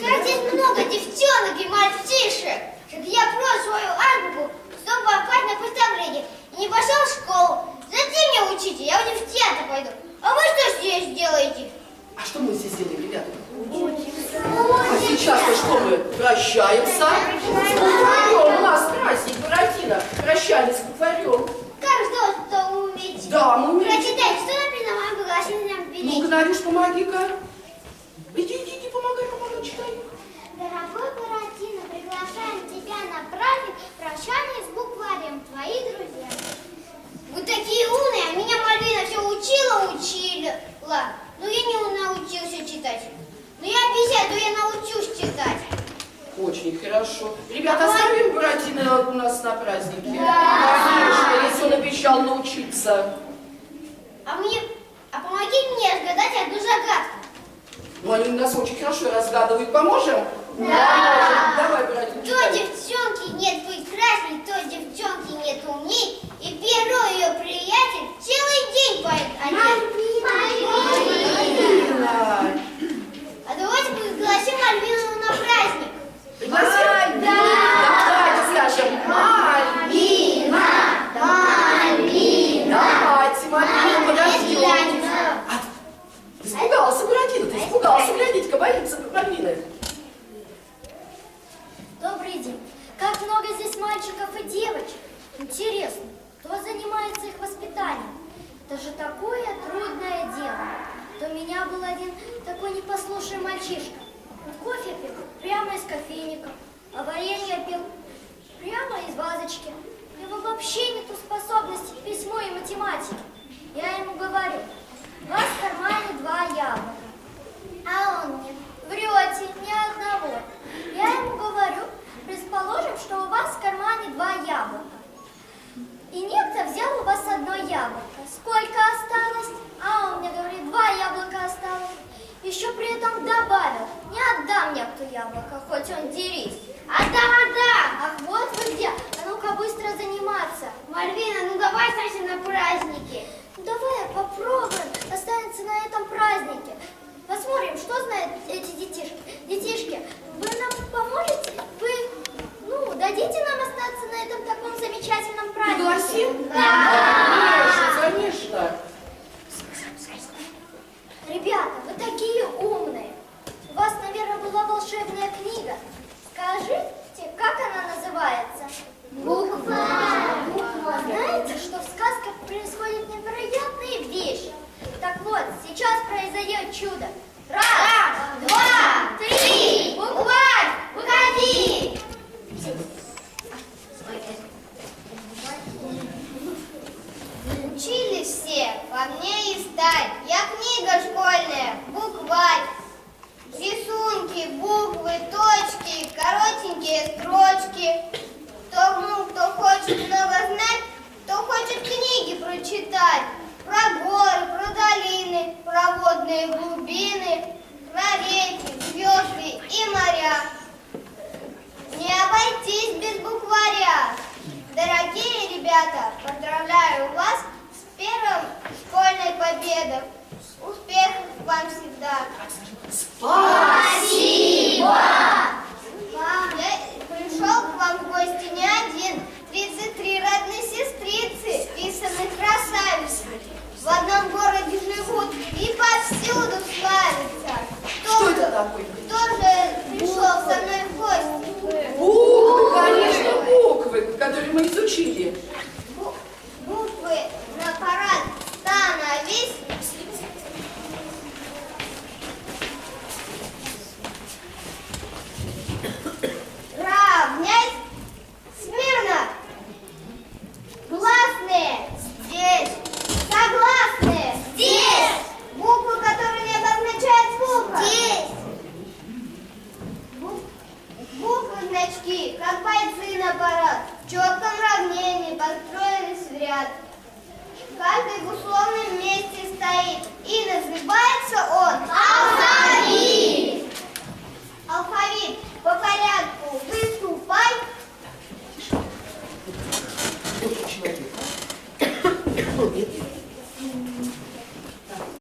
Как здесь много девчонок и мальчишек. Так я про свою азбуку, чтобы попасть на представление. И не пошел в школу. Затем меня учите, я уже в театр пойду. А вы что здесь делаете? А что мы здесь делаем, ребята? А сейчас-то что мы? Прощаемся с букварем. У нас праздник, Буратино. Прощались с букварем. Как что, что вы умеете? Да, мы умеем. Прочитай, что написано в моем приглашенном Ну, билете. Гнарюш, помоги-ка. Читай. Дорогой Буратино, приглашаем тебя на праздник прощания с букварем, твои друзья. Вы такие умные, а меня Мальвина все учила, учила. Но я не научился читать. Но я обещаю, что я научусь читать. Очень хорошо. Ребята, оставим Буратино у нас на празднике? Да. Конечно, если он обещал научиться. А мне, а помоги мне разгадать одну загадку. У нас очень хорошо разгадывают. Поможем? Да. Давай, Буратино, То читай. девчонки Много здесь мальчиков и девочек. Интересно, кто занимается их воспитанием? Это же такое трудное дело. То у меня был один такой непослушный мальчишка. Он кофе пил прямо из кофейника, а варенье пил прямо из вазочки. У него вообще нету способности к письму и математике. Я ему говорю, у вас в кармане два яблока. А он мне, врете, ни одного. Я ему говорю, предположим, что у вас в кармане два яблока. И некто взял у вас одно яблоко. Сколько осталось? А он мне говорит, два яблока осталось. Еще при этом добавил, не отдам некто яблоко, хоть он дерись. Отдам, отдам! Ах, вот вы где. А ну-ка быстро заниматься. Мальвина, ну давай останься на празднике. Ну, давай попробуем останется на этом празднике. Посмотрим, что знают эти детишки. Детишки, вы нам поможете? Вы, ну, дадите нам остаться на этом таком замечательном празднике? Пригласим? Да. Конечно, конечно. Ребята, вы такие умные. У вас, наверное, была волшебная книга. Скажите, как она называется? Буква. Знаете, что в сказках происходят невероятные вещи? Так вот, сейчас произойдет чудо. Раз, два, три, букварь, выходи! Учились все, по мне ребята, поздравляю вас с первым школьной победой. Успехов вам всегда. Спасибо. каждый в условном месте стоит, и называется он.